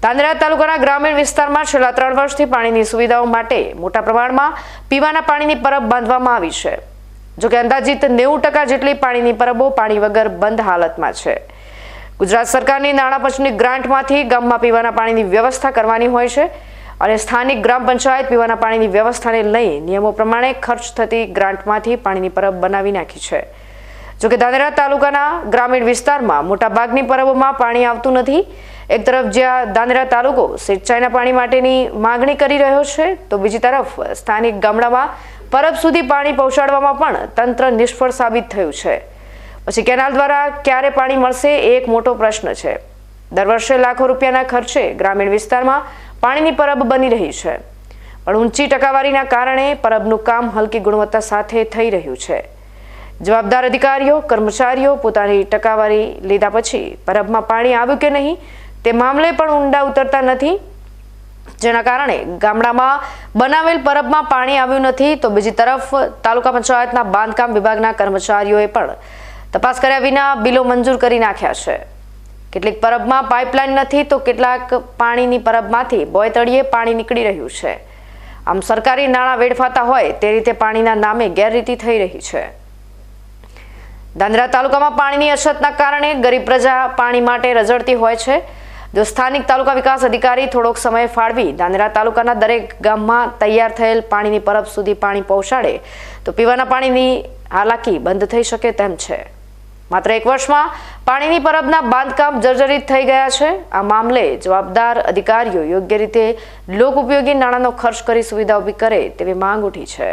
તાંદરા તાલુકાના ગ્રામીણ વિસ્તારમાં છેલ્લા ત્રણ વર્ષથી પાણીની સુવિધાઓ માટે મોટા પ્રમાણમાં પીવાના પાણીની પરબ બાંધવામાં આવી છે. જોકે અંદાજિત નેવું ટકા જેટલી પાણીની પરબો પાણી વગર બંધ હાલતમાં છે. ગુજરાત સરકારની નાણાં પંચની ગ્રાન્ટમાંથી ગામમાં પીવાના પાણીની વ્યવસ્થા કરવાની હોય છે અને સ્થાનિક ગ્રામ પંચાયત પીવાના પાણીની વ્યવસ્થાને લઈ નિયમો પ્રમાણે ખર્ચ થતી ગ્રાન્ટમાંથી પાણીની પરબ બનાવી નાખી છે. જોકે દાદરા તાલુકાના ગ્રામીણ વિસ્તારમાં મોટાભાગની પરબોમાં પાણી આવતું નથી. એક તરફ જ્યાં દાંદરા તાલુકો સિંચાઈના પાણી માટેની માગણી કરી રહ્યો છે, તો બીજી તરફ સ્થાનિક ગામડામાં પરબ સુધી પાણી પહોંચાડવામાં પણ તંત્ર નિષ્ફળ સાબિત થયું છે. પછી કેનાલ દ્વારા ક્યારે પાણી મળશે એ એક મોટો પ્રશ્ન છે. દર વર્ષે લાખો રૂપિયાના ખર્ચે ગ્રામીણ વિસ્તારમાં પાણીની પરબ બની રહી છે. પણ ઊંચી ટકાવારીના કારણે પરબનું કામ હલકી ગુણવત્તા સાથે થઈ રહ્યું છે. જવાબદાર અધિકારીઓ, કર્મચારીઓ પોતાની ટકાવારી લીધા પછી પરબમાં પાણી આવ્યું કે નહીં તે મામલે પણ ઊંડા ઉતરતા નથી. જેના કારણે ગામડામાં બનાવેલ પરબમાં પાણી આવ્યું નથી, તો બીજી તરફ તાલુકા પંચાયતના બાંધકામ વિભાગના કર્મચારીઓએ પણ તપાસ કર્યા વિના બિલો મંજૂર કરી નાખ્યા છે. કેટલીક પરબમાં પાઇપલાઇન નથી, તો કેટલાક પાણીની પરબમાંથી બોયતળીએ પાણી નીકળી રહ્યું છે. આમ સરકારી નાણાં વેડફાતા હોય તે રીતે પાણીના નામે ગેરરીતિ થઈ રહી છે. દાંદરા તાલુકામાં પાણીની અછતના કારણે ગરીબ પ્રજા પાણી માટે રઝળતી હોય છે. જો સ્થાનિક તાલુકા વિકાસ અધિકારી થોડોક સમય ફાળવી દાંદરા તાલુકાના દરેક ગામમાં તૈયાર થયેલ પાણીની પરબ સુધી પાણી પહોંચાડે, તો પીવાના પાણીની હાલાકી બંધ થઈ શકે તેમ છે. માત્ર એક વર્ષમાં પાણીની પરબના બાંધકામ જર્જરિત થઈ ગયા છે. આ મામલે જવાબદાર અધિકારીઓ યોગ્ય રીતે લોક ઉપયોગી નાણાંનો ખર્ચ કરી સુવિધા ઊભી કરે તેવી માંગ ઉઠી છે.